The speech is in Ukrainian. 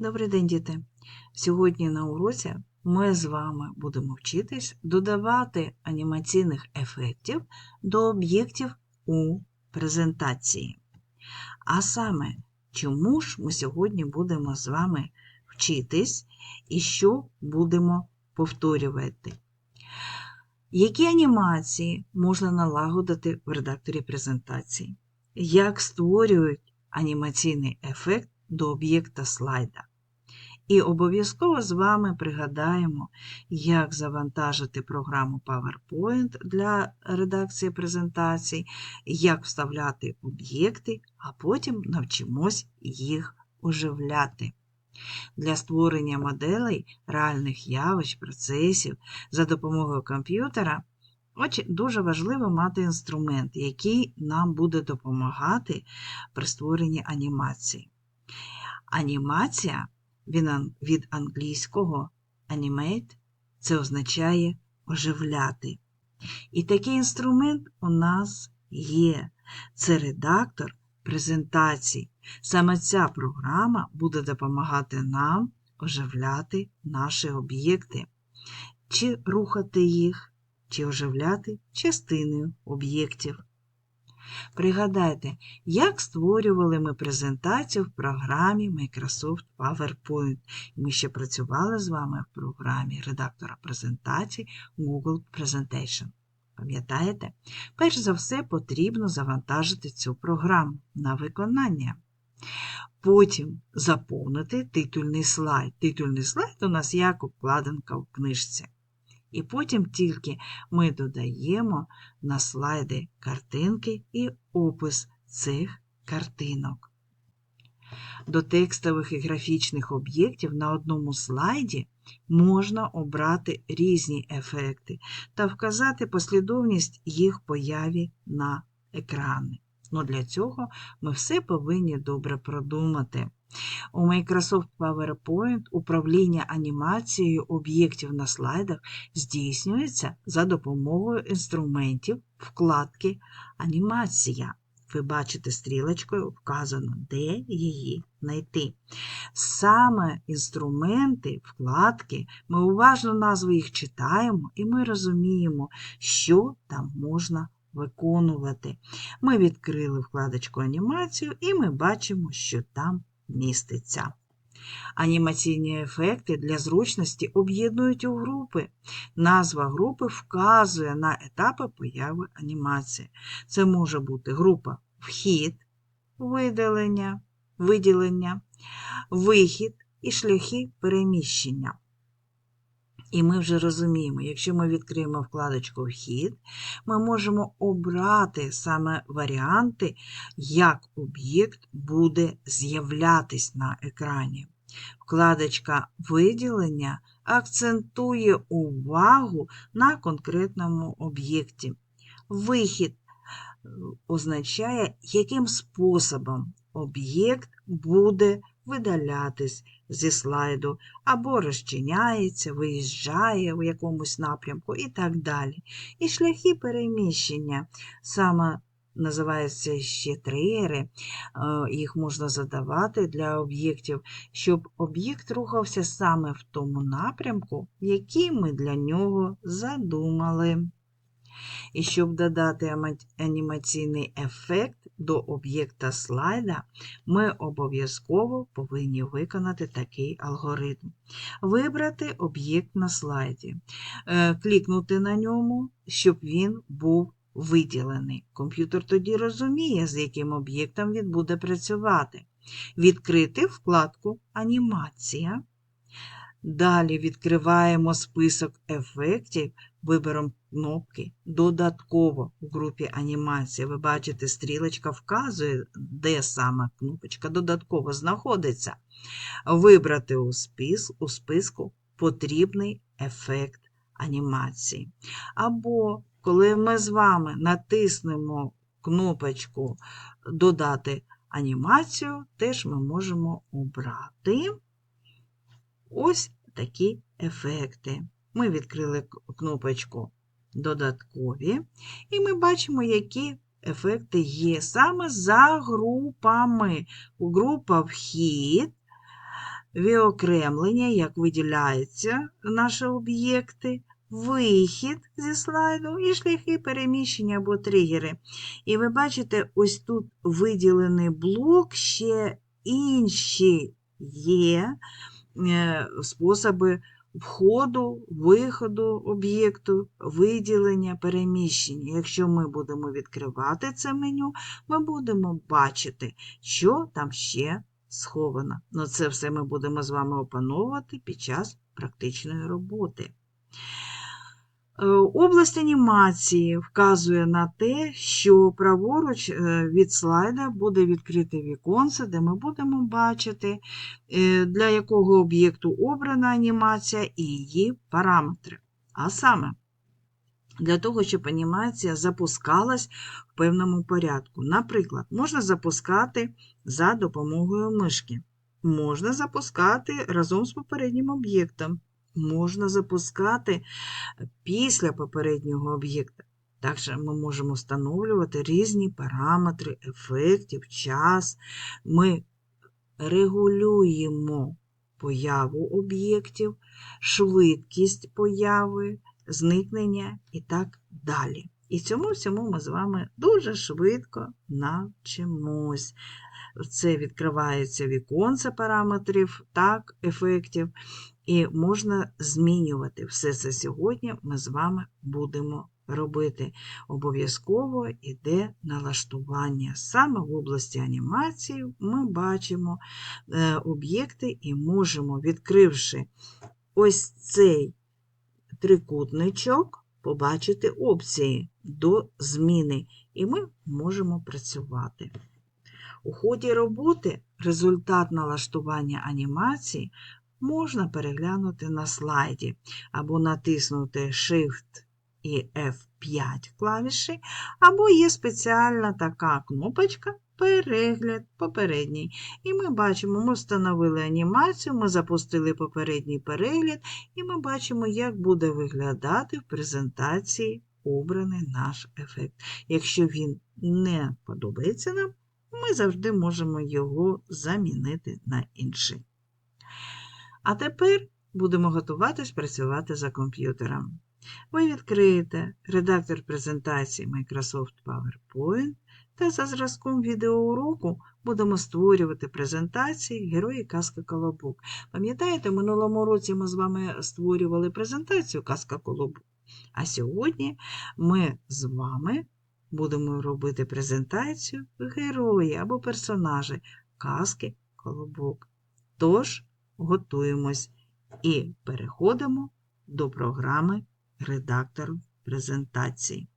Добрий день, діти! Сьогодні на уроці ми з вами будемо вчитись додавати анімаційних ефектів до об'єктів у презентації. А саме, чому ж ми сьогодні будемо з вами вчитись і що будемо повторювати? Які анімації можна налагодити в редакторі презентації? Як створюють анімаційний ефект до об'єкта слайда? І обов'язково з вами пригадаємо, як завантажити програму PowerPoint для редакції презентацій, як вставляти об'єкти, а потім навчимось їх оживляти. Для створення моделей реальних явищ, процесів за допомогою комп'ютера Отже, дуже важливо мати інструмент, який нам буде допомагати при створенні анімації. Анімація від англійського animate це означає оживляти. І такий інструмент у нас є. Це редактор презентацій. Саме ця програма буде допомагати нам оживляти наші об'єкти, чи рухати їх, чи оживляти частиною об'єктів. Пригадайте, як створювали ми презентацію в програмі Microsoft PowerPoint. Ми ще працювали з вами в програмі редактора презентацій Google Presentation. Пам'ятаєте? Перш за все, потрібно завантажити цю програму на виконання. Потім заповнити титульний слайд. Титульний слайд у нас як обкладинка в книжці. І потім тільки ми додаємо на слайди картинки і опис цих картинок. До текстових і графічних об'єктів на одному слайді можна обрати різні ефекти та вказати послідовність їх появі на екрані. Ну, Для цього ми все повинні добре продумати. У Microsoft PowerPoint управління анімацією об'єктів на слайдах здійснюється за допомогою інструментів вкладки Анімація. Ви бачите стрілочкою вказано, де її знайти. Саме інструменти, вкладки, ми уважно назви їх читаємо і ми розуміємо, що там можна виконувати. Ми відкрили вкладочку анімацію і ми бачимо, що там міститься. Анімаційні ефекти для зручності об'єднують у групи. Назва групи вказує на етапи появи анімації. Це може бути група вхід, виділення, виділення, вихід і шляхи переміщення. І ми вже розуміємо, якщо ми відкриємо вкладочку Вхід, ми можемо обрати саме варіанти, як об'єкт буде з'являтись на екрані. Вкладочка Виділення акцентує увагу на конкретному об'єкті. Вихід е, означає, яким способом об'єкт буде видалятись зі слайду, або розчиняється, виїжджає в якомусь напрямку і так далі. І шляхи переміщення саме називаються ще тригери, е, їх можна задавати для об'єктів, щоб об'єкт рухався саме в тому напрямку, який ми для нього задумали. І щоб додати анімаційний ефект до об'єкта слайда, ми обов'язково повинні виконати такий алгоритм. Вибрати об'єкт на слайді, е, клікнути на ньому, щоб він був виділений. Комп'ютер тоді розуміє, з яким об'єктом він буде працювати. Відкрити вкладку Анімація. Далі відкриваємо список ефектів вибором кнопки Додатково у групі анімація. Ви бачите, стрілочка вказує, де саме кнопочка додатково знаходиться. Вибрати у, спис, у списку потрібний ефект анімації. Або, коли ми з вами натиснемо кнопочку Додати анімацію, теж ми можемо обрати ось такі ефекти. Ми відкрили кнопочку Додаткові, і ми бачимо, які ефекти є саме за групами. Група вхід, віокремлення, як виділяються наші об'єкти, вихід зі слайду і шляхи переміщення або тригери. І ви бачите, ось тут виділений блок, ще інші є способи входу, виходу об'єкту, виділення, переміщення. Якщо ми будемо відкривати це меню, ми будемо бачити, що там ще сховано. Ну, це все ми будемо з вами опановувати під час практичної роботи. Е, Область анімації вказує на те, що праворуч е, від слайда буде відкрите віконце, де ми будемо бачити, е, для якого об'єкту обрана анімація і її параметри. А саме, для того, щоб анімація запускалась в певному порядку. Наприклад, можна запускати за допомогою мишки, можна запускати разом з попереднім об'єктом, можна запускати після попереднього об'єкта. Також ми можемо встановлювати різні параметри ефектів, час. Ми регулюємо появу об'єктів, швидкість появи, зникнення і так далі. І цьому всьому ми з вами дуже швидко навчимось. Це відкривається віконце параметрів, так, ефектів, і можна змінювати. Все це сьогодні ми з вами будемо робити. Обов'язково йде налаштування. Саме в області анімації ми бачимо е, об'єкти і можемо, відкривши ось цей трикутничок, побачити опції до зміни, і ми можемо працювати. У ході роботи результат налаштування анімації можна переглянути на слайді або натиснути Shift і F5 клавіші, або є спеціальна така кнопочка Перегляд попередній. І ми бачимо, ми встановили анімацію, ми запустили попередній перегляд, і ми бачимо, як буде виглядати в презентації обраний наш ефект. Якщо він не подобається нам, ми завжди можемо його замінити на інший. А тепер будемо готуватись працювати за комп'ютером. Ви відкриєте редактор презентації Microsoft PowerPoint та за зразком відеоуроку будемо створювати презентації Герої казки Колобок. Пам'ятаєте, в минулому році ми з вами створювали презентацію Казка Колобок. А сьогодні ми з вами будемо робити презентацію герої або персонажі казки Колобок. Тож, готуємось і переходимо до програми редактору презентації.